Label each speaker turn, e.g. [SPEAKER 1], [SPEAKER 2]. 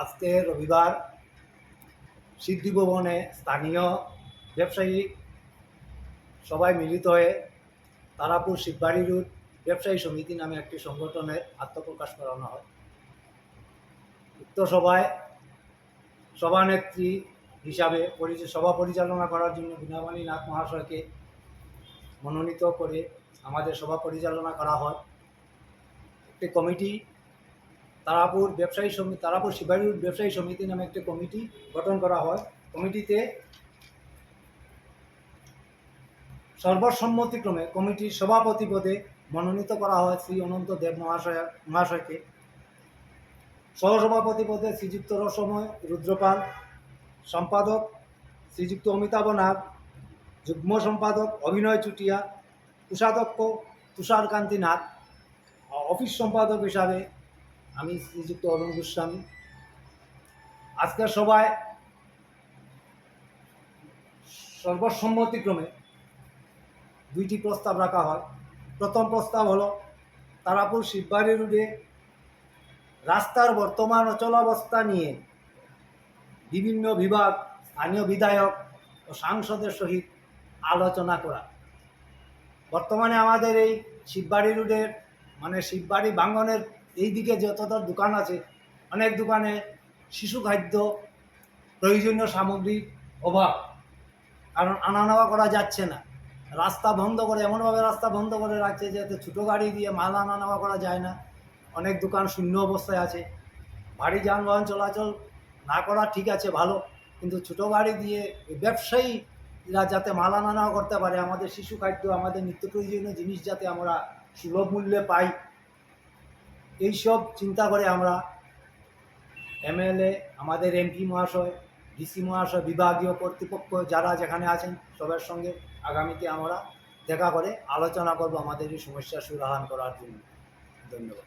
[SPEAKER 1] আজকে রবিবার সিদ্ধি ভবনে স্থানীয় ব্যবসায়ী সবাই মিলিত হয়ে তারাপুর শিববাড়ি রুট ব্যবসায়ী সমিতি নামে একটি সংগঠনের আত্মপ্রকাশ করানো হয়। উক্ত সভায় সভানেত্রী হিসাবে সভা পরিচালনা করার জন্য বীণামণি নাথ মহাশয়কে মনোনীত করে আমাদের সভা পরিচালনা করা হয়। একটি কমিটি তারাপুর ব্যবসায়ী সমিতি তারাপুর শিবাড়ি ব্যবসায়ী সমিতি নামে একটি কমিটি গঠন করা হয়। কমিটিতে সর্বসম্মতিক্রমে কমিটির সভাপতি পদে মনোনীত করা হয় শ্রী অনন্ত দেব মহাশয় মহাশয়কে। সহসভাপতি পদে শ্রীযুক্ত রসময় রুদ্রপাল, সম্পাদক শ্রীযুক্ত অমিতাভ নাথ যুগ্ম সম্পাদক অভিনয় চুটিয়া, কোষাধ্যক্ষ তুষারকান্তি নাথ অফিস সম্পাদক হিসাবে আমি শ্রীযুক্ত অরুণ গোস্বামী। আজকের সভায় সর্বসম্মতিক্রমে দুইটি প্রস্তাব রাখা হয়। প্রথম প্রস্তাব হলো, তারাপুর শিববাড়ি রোডে রাস্তার বর্তমান অচলাবস্থা নিয়ে বিভিন্ন বিভাগ, স্থানীয় বিধায়ক ও সাংসদের সহিত আলোচনা করা। বর্তমানে আমাদের এই শিববাড়ি রোডের মানে শিববাড়ি বাঙ্গনের এই দিকে যতটা দোকান আছে, অনেক দোকানে শিশু খাদ্য প্রয়োজনীয় সামগ্রীর অভাব। কারণ আনা নেওয়া করা যাচ্ছে না। রাস্তা বন্ধ করে, এমনভাবে রাস্তা বন্ধ করে রাখছে যাতে ছোটো গাড়ি দিয়ে মাল আনা নেওয়া করা যায় না। অনেক দোকান শূন্য অবস্থায় আছে। ভারী যানবাহন চলাচল না করা ঠিক আছে, ভালো। কিন্তু ছোটো গাড়ি দিয়ে ব্যবসায়ীরা যাতে মাল আনা নেওয়া করতে পারে, আমাদের শিশু খাদ্য, আমাদের নিত্য প্রয়োজনীয় জিনিস যাতে আমরা সুলভ মূল্যে পাই এইসব চিন্তা করে আমরা এমএলএ, আমাদের এমপি মহাশয়, ডিসি মহাশয়, বিভাগীয় কর্তৃপক্ষ যারা যেখানে আছেন সবার সঙ্গে আগামীতে আমরা দেখা করে আলোচনা করব আমাদের এই সমস্যার সুরাহান করার জন্য। ধন্যবাদ।